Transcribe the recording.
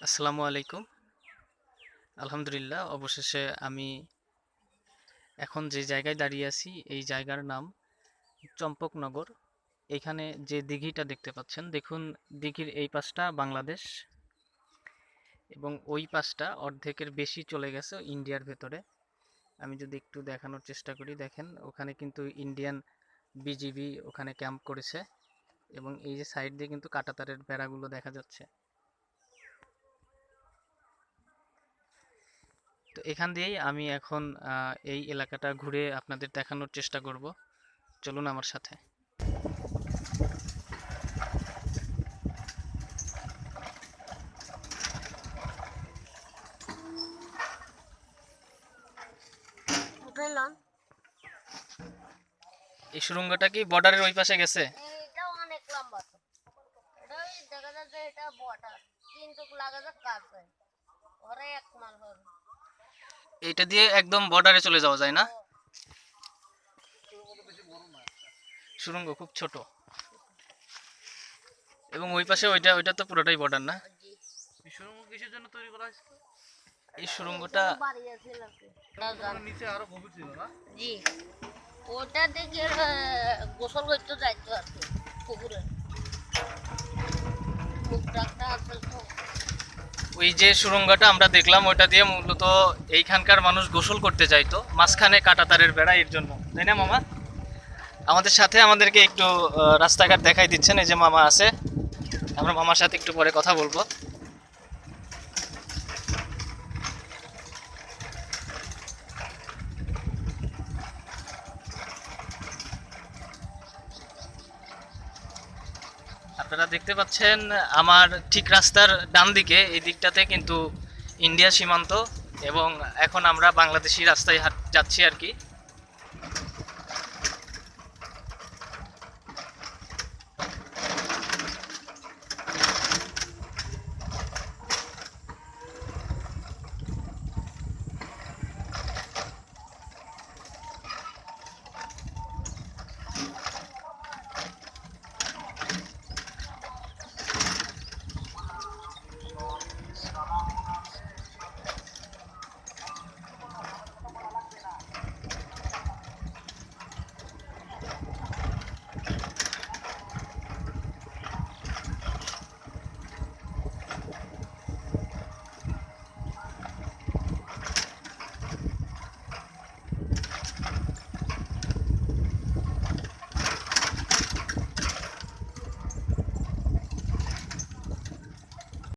আসসালামু আলাইকুম। আলহামদুলিল্লাহ, অবশেষে আমি এখন যে জায়গায় দাঁড়িয়ে আছি, এই জায়গার নাম চম্পকনগর। এখানে যে দিঘিটা দেখতে পাচ্ছেন, দেখুন দিঘির এই পাশটা বাংলাদেশ এবং ওই পাশটা অর্ধেকের বেশি চলে গেছে ইন্ডিয়ার ভেতরে। আমি যদি একটু দেখানোর চেষ্টা করি, দেখেন ওখানে কিন্তু ইন্ডিয়ান বিজিবি ওখানে ক্যাম্প করেছে এবং এই যে সাইড দিয়ে কিন্তু কাঁটাতারের বেড়াগুলো দেখা যাচ্ছে। তো এখান দিয়েই আমি এখন এই এলাকাটা ঘুরে আপনাদের দেখানোর চেষ্টা করব। চলুন আমার সাথে। এই সুড়ঙ্গটা কি বর্ডারের ওই পাশে গেছে? দেখা যাচ্ছে এটা বটার কিন্তু লাগা যাক কাছে ওরা এক মাল হবে এইটা দিয়ে একদম বর্ডারে চলে যাওয়া যায় না? সুড়ঙ্গ খুব ছোট। এবং ওই পাশে ওইটা ওইটা তো পুরোটাই বর্ডার না? এই সুড়ঙ্গ কিসের জন্য তৈরি করা হয়েছিল এই সুড়ঙ্গটা বাড়ি আছে লাগে ওখানে নিচে আরও গভীর ছিল না? জি। ওটা দেখে গোসল করতে যাইতো আর কি পুকুরে। খুব ডাক্তার আছে তো। ওই যে সুড়ঙ্গটা আমরা দেখলাম ওটা দিয়ে মূলত এইখানকার মানুষ গোসল করতে চাইতো মাঝখানে কাঁটাতারের বেড়া, এর জন্য। তাই না, মামা? আমাদের সাথে আমাদেরকে একটু রাস্তাঘাট দেখাই দিচ্ছেন, এই যে মামা আছে। আমরা মামার সাথে একটু পরে কথা বলব। আপনারা দেখতে পাচ্ছেন আমার ঠিক রাস্তার ডান দিকে, এই দিকটাতে কিন্তু ইন্ডিয়া সীমান্ত এবং এখন আমরা বাংলাদেশি রাস্তায় যাচ্ছি আর কি।